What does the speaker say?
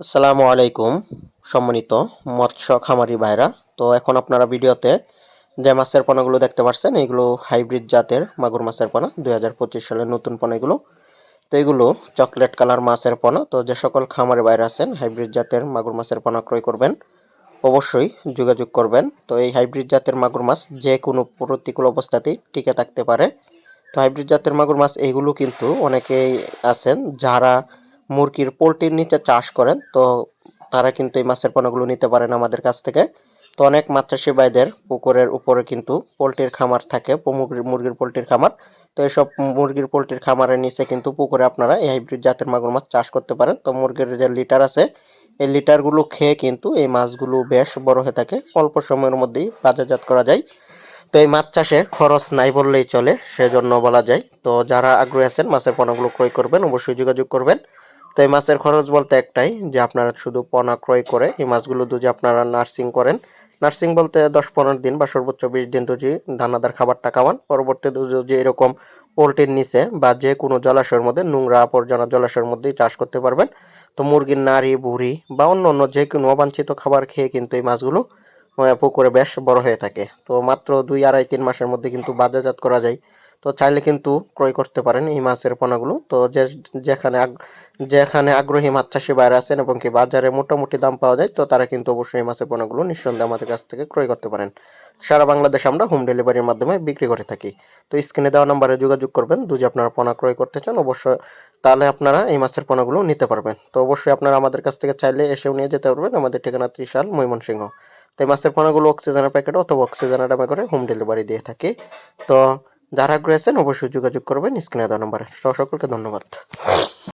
আসসালামু আলাইকুম, সম্মানিত মৎস্য খামারি ভাইরা। তো এখন আপনারা ভিডিওতে যে মাছের পোনাগুলো দেখতে পাচ্ছেন এগুলো হাইব্রিড জাতের মাগুর মাছের পোনা, দুই হাজার পঁচিশ সালের নতুন পোনা এগুলো। তো এগুলো চকলেট কালার মাছের পোনা। তো যে সকল খামারি বাইরে আছেন, হাইব্রিড জাতের মাগুর মাছের পোনা ক্রয় করবেন, অবশ্যই যোগাযোগ করবেন। তো এই হাইব্রিড জাতের মাগুর মাছ যে কোনো প্রতিকূল অবস্থাতেই টিকে থাকতে পারে। তো হাইব্রিড জাতের মাগুর মাছ এগুলো কিন্তু অনেকেই আছেন যারা মুরগির পোলট্রির নিচে চাষ করেন, তো তারা কিন্তু এই মাছের পোনাগুলো নিতে পারেন আমাদের কাছ থেকে। তো অনেক চাষি ভাইদের পুকুরের উপরে কিন্তু পোলট্রির খামার থাকে মুরগির মুরগির পোলট্রির খামার। তো এইসব মুরগির পোলট্রির খামারের নিচে কিন্তু পুকুরে আপনারা এই হাইব্রিড জাতের মাগুর মাছ চাষ করতে পারেন। তো মুরগির যে লিটার আছে, এই লিটারগুলো খেয়ে কিন্তু এই মাছগুলো বেশ বড় হয়ে থাকে। অল্প সময়ের মধ্যেই বাজারজাত করা যায়। তো এই মাছ চাষে খরচ নাই বললেই চলে, সেজন্য বলা যায়। তো যারা আগ্রহী আছেন মাছের পণ্যগুলো ক্রয় করবেন, অবশ্যই যোগাযোগ করবেন। তো এই মাছের খরচ বলতে একটাই, যে আপনারা শুধু পোনা ক্রয় করে এই মাছগুলো যদি আপনারা নার্সিং করেন নার্সিং বলতে দশ পনেরো দিন বা সর্বোচ্চ বিশ দিন যদি দানাদার খাবারটা খাওয়ান পরবর্তী পরবর্তীতে যদি এরকম পোলট্রির নিচে বা যে কোনো জলাশয়ের মধ্যে নোংরা আবর্জনা জলাশয়ের মধ্যেই চাষ করতে পারবেন। তো মুরগির নাড়ি বুড়ি বা অন্য অন্য যে কোনো অবাঞ্ছিত খাবার খেয়ে কিন্তু এই মাছগুলো পুকুরে বেশ বড় হয়ে থাকে। তো মাত্র দুই আড়াই তিন মাসের মধ্যে কিন্তু বাজারজাত করা যায়। তো চাইলে কিন্তু ক্রয় করতে পারেন এই মাছের পোনাগুলো। তো যে যেখানে যেখানে আগ্রহী মাছ চাষি বাইরে আছেন এবং কি বাজারে মোটামুটি দাম পাওয়া যায়, তো তারা কিন্তু অবশ্যই এই মাছের পোনাগুলো নিঃসন্দেহে আমাদের কাছ থেকে ক্রয় করতে পারেন। সারা বাংলাদেশে আমরা হোম ডেলিভারির মাধ্যমে বিক্রি করে থাকি। তো স্ক্রিনে দেওয়া নাম্বারে যোগাযোগ করবেন। যদি আপনারা পোনা ক্রয় করতে চান, অবশ্যই তাহলে আপনারা এই মাছের পোনাগুলো নিতে পারবেন। তো অবশ্যই আপনারা আমাদের কাছ থেকে চাইলে এসেও নিয়ে যেতে পারবেন। আমাদের ঠিকানা ত্রিশাল ময়মনসিংহ। তো এই মাছের পোনাগুলো অক্সিজেনের প্যাকেট অথবা অক্সিজেনের দামে করে হোম ডেলিভারি দিয়ে থাকি। তো যারা আগ্রহী আছেন অবশ্যই যোগাযোগ করবেন স্ক্রিনে দেওয়া নম্বরে। সকলকে ধন্যবাদ।